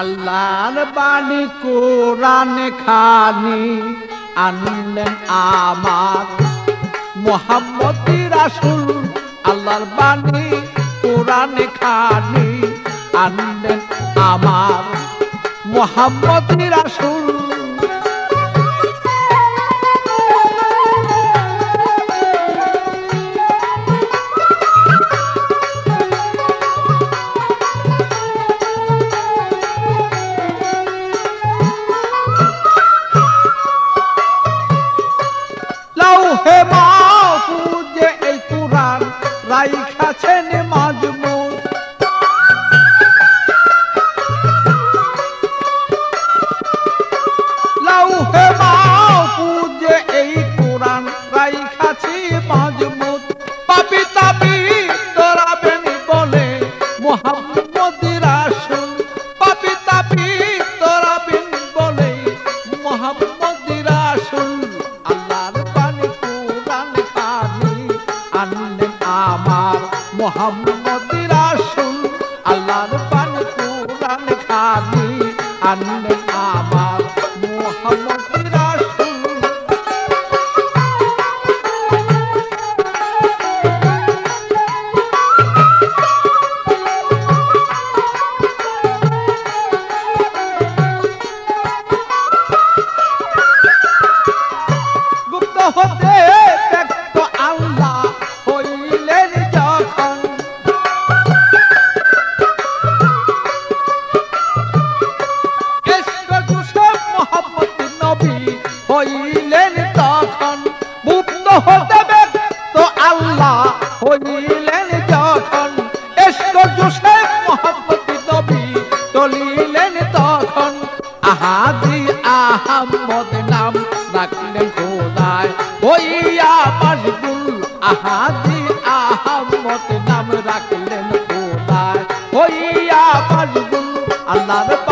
আল্লাহর বাণী কোরআন খানি আনলেন আমার। মোহাম্মদ রাসুল আল্লাহর বাণী কোরআন খানি আনলেন আমার। মোহাম্মদ রাসুল মোহাম্মদ রাসূল আল্লাহর পান কুরআন খানি আনলেন আমার মোহাম্মদ হতে ব্যক্ত আল্লাহ হইলেন যখন এসকে জোসেফ মোহাম্মদ নবী চলিলেন তখন। আহাদি আহম্মদ নাম রাখলেন খোদায়। হইয়া মশগুল আহাদি আহম্মদ নাম রাখলেন খোদায়। হইয়া মশগুল আল্লাহর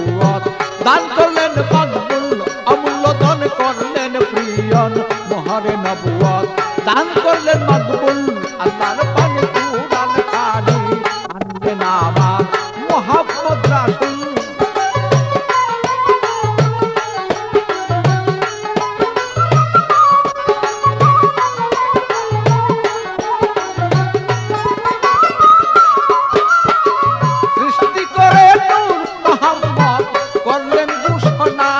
ঘোষণা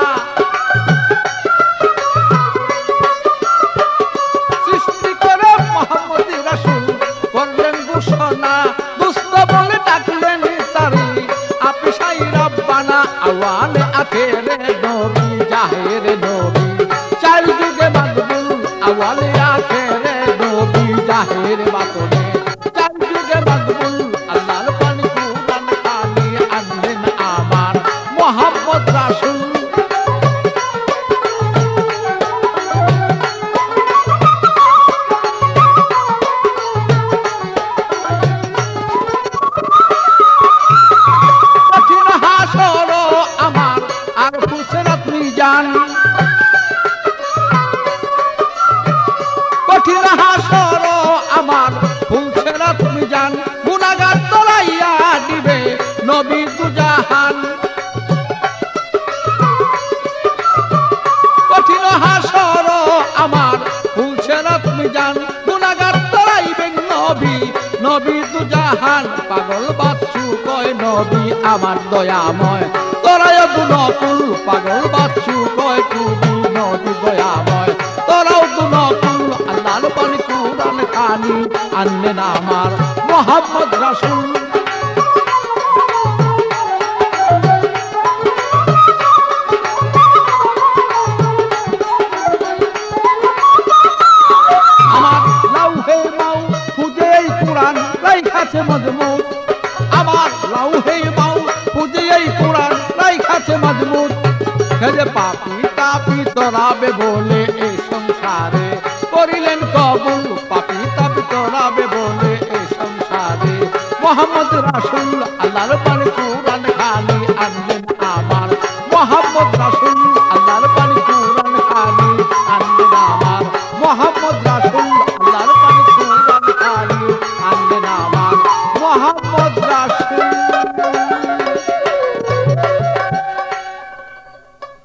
সৃষ্টি করে মোহাম্মদ রাসূল করলেন ঘোষণা। দুষ্ট বলে ডাকলেন তারি। আপিসাই রব্বানা, আওয়ালে আখেরে নবী, জাহেরে নবী। চার যুগে মাকবুল আওয়ালে আখেরে নবী, জাহেরে বাতনে ফুসরাত মিজান কঠিন হাসর আমার ফুসরাত মিজান গুনাহগার তলাইয়া দিবে নবী দুজাহান। কঠিন হাসর আমার ফুসরাত মিজান গুনাহগার তলাইবেন নবী নবী দুজাহান। পাগল নবী আমার দয়াময় তোরা গুণকুল পাগল বাচ্চু কয় তুমি নবী দয়াময়। তোরাও তো নকুল আল্লাহর পানি কুরান খানি আনলেন আমার মোহাম্মদ রাসূল। খুঁজে এই কোরআন রাইখাছে মজমুত হেরে পাপি তাপি তরাবে বলে এই সংসারে। করিলেন কবুল, পাপি তাপি তরাবে বলে এই সংসারে। মোহাম্মদ রাসূল, আল্লাহর পানি কোরআন খানি আনলেন আমার। মোহাম্মদ রাসূল, আল্লাহর পানি কোরআন খানি আনলেন আমার। মোহাম্মদ